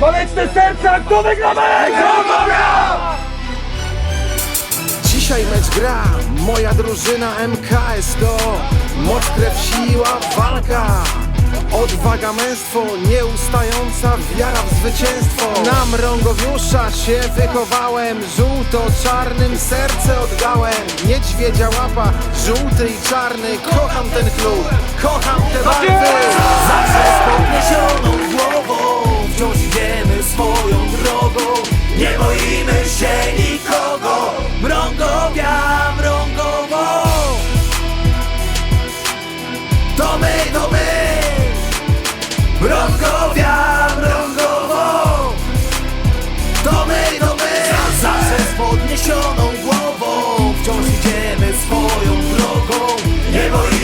Waleczne serca, kto wygra mecz? Dzisiaj mecz gra, moja drużyna MKS to Moc, krew, siła, walka. Odwaga, męstwo, nieustająca wiara w zwycięstwo. Na mrągowiusza się wychowałem. Żółto-czarnym serce oddałem. Niedźwiedzia łapa, żółty i czarny. Kocham ten klub, kocham te barwy To my, to my. Mrągowia, mrągowo. To my, to my. Zawsze z podniesioną głową Wciąż idziemy swoją drogą. Nie boimy